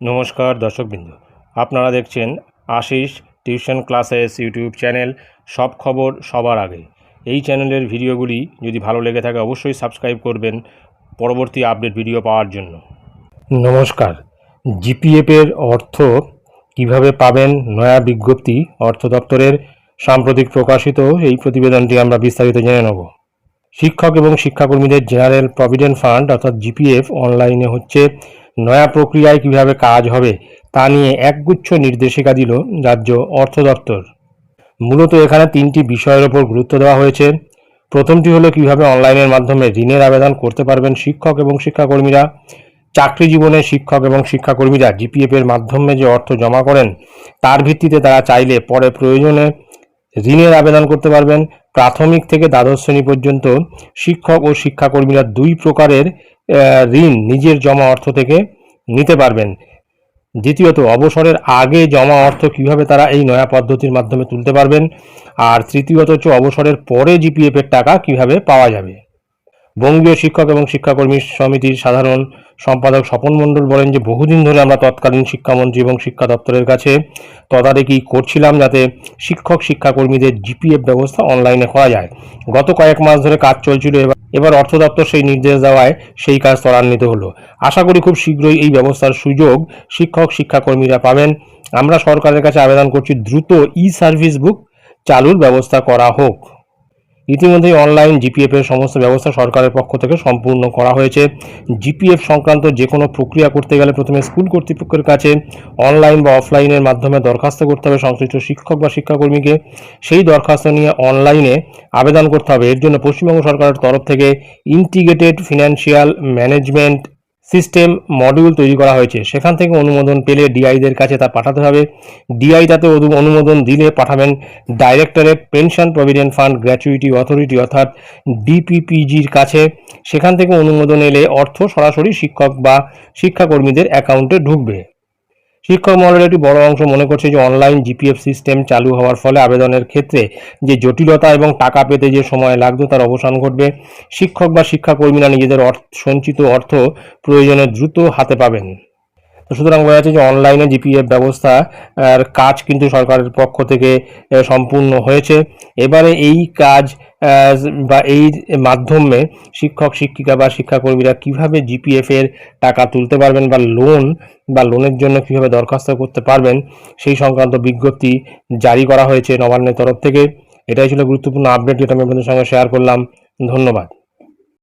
নমস্কার দর্শকবৃন্দ। আপনারা দেখছেন Ashis tuition classes YouTube channel সব খবর সবার আগে। এই চ্যানেলের ভিডিওগুলি যদি ভালো লেগে থাকে অবশ্যই সাবস্ক্রাইব করবেন পরবর্তী আপডেট ভিডিও পাওয়ার জন্য। নমস্কার। জিপিএফের অর্থ কীভাবে পাবেন নয়া বিজ্ঞপ্তি অর্থ দপ্তরের সাম্প্রতিক প্রকাশিত এই প্রতিবেদনটি আমরা বিস্তারিত জেনে নেব। শিক্ষক এবং শিক্ষাকর্মীদের জেনারেল প্রভিডেন্ট ফান্ড অর্থাৎ জিপিএফ অনলাইনে হচ্ছে নয়া প্রক্রিয়ায় কীভাবে কাজ হবে তা নিয়ে একগুচ্ছ নির্দেশিকা দিল রাজ্য অর্থ দপ্তর। মূলত এখানে তিনটি বিষয়ের ওপর গুরুত্ব দেওয়া হয়েছে। প্রথমটি হলো কীভাবে অনলাইনের মাধ্যমে ঋণের আবেদন করতে পারবেন শিক্ষক এবং শিক্ষাকর্মীরা। চাকরি জীবনে শিক্ষক এবং শিক্ষাকর্মীরা জিপিএফ এর মাধ্যমে যে অর্থ জমা করেন, তার ভিত্তিতে তারা চাইলে পরে প্রয়োজনে ঋণের আবেদন করতে পারবেন। প্রাথমিক থেকে দ্বাদশ শ্রেণি পর্যন্ত শিক্ষক ও শিক্ষাকর্মীরা দুই প্রকারের ঋণ নিজের জমা অর্থ থেকে নিতে পারবেন। দ্বিতীয়ত, অবসরের আগে জমা অর্থ কীভাবে তারা এই নয়া পদ্ধতির মাধ্যমে তুলতে পারবেন? আর তৃতীয়ত হচ্ছে, অবসরের পরে জিপিএফ এর টাকা কীভাবে পাওয়া যাবে? বঙ্গীয় শিক্ষক এবং শিক্ষাকর্মী সমিতির সাধারণ সম্পাদক স্বপন মণ্ডল বলেন যে, বহুদিন ধরে আমরা তৎকালীন শিক্ষামন্ত্রী এবং শিক্ষা দপ্তরের কাছে তদারকি করছিলাম যাতে শিক্ষক, শিক্ষাকর্মীদের জিপিএফ ব্যবস্থা অনলাইনে করা যায়। গত কয়েক মাস ধরে কাজ চলছিল, এবার এবার অর্থ দপ্তর সেই নির্দেশ দেওয়ায় সেই কাজ ত্বরান্বিত হলো। আশা করি খুব শীঘ্রই এই ব্যবস্থার সুযোগ শিক্ষক, শিক্ষাকর্মীরা পাবেন। আমরা সরকারের কাছে আবেদন করছি, দ্রুত ই সার্ভিস বুক চালুর ব্যবস্থা করা হোক। ইতিমধ্যেই অনলাইন জিপিএফ এর সমস্ত ব্যবস্থা সরকারের পক্ষ থেকে সম্পূর্ণ করা হয়েছে। জিপিএফ সংক্রান্ত যে কোনো প্রক্রিয়া করতে গেলে প্রথমে স্কুল কর্তৃপক্ষের কাছে অনলাইন বা অফলাইনের মাধ্যমে দরখাস্ত করতে হবে সংশ্লিষ্ট শিক্ষক বা শিক্ষাকর্মীকে। সেই দরখাস্ত নিয়ে অনলাইনে আবেদন করতে হবে। এর জন্য পশ্চিমবঙ্গ সরকারের তরফ থেকে integrated financial management system module তৈরি করা হয়েছে। সেখান থেকে অনুমোদন পেলে ডিআইদের কাছে তা পাঠাতে হবে। ডিআই তাতে অনুমোদন দিলে পাঠাবেন ডাইরেক্টরে pension provident fund gratuity authority অর্থাৎ ডিপিপিজির কাছে। সেখান থেকে অনুমোদন এলে অর্থ সরাসরি শিক্ষক বা শিক্ষাকর্মীদের অ্যাকাউন্টে ঢুকবে। শিক্ষক মহলের একটি বড় অংশ মনে করছে যে অনলাইন জিপিএফ সিস্টেম চালু হওয়ার ফলে আবেদনের ক্ষেত্রে যে জটিলতা এবং টাকা পেতে যে সময় লাগতো তার অবসান ঘটবে। শিক্ষক বা শিক্ষাকর্মীরা নিজেদের সঞ্চিত অর্থ প্রয়োজনে দ্রুত হাতে পাবেন। তো সুতরাং বোঝা যাচ্ছে যে অনলাইনে জিপিএফ ব্যবস্থা কাজ কিন্তু সরকারের পক্ষ থেকে সম্পূর্ণ হয়েছে। এবারে এই কাজ বা এই মাধ্যমে শিক্ষক, শিক্ষিকা বা শিক্ষাকর্মীরা কীভাবে জিপিএফ এর টাকা তুলতে পারবেন বা লোন বা লোনের জন্য কীভাবে দরখাস্ত করতে পারবেন, সেই সংক্রান্ত বিজ্ঞপ্তি জারি করা হয়েছে নবান্নের তরফ থেকে। এটাই ছিল গুরুত্বপূর্ণ আপডেট যেটা আমি আপনাদের সঙ্গে শেয়ার করলাম। ধন্যবাদ।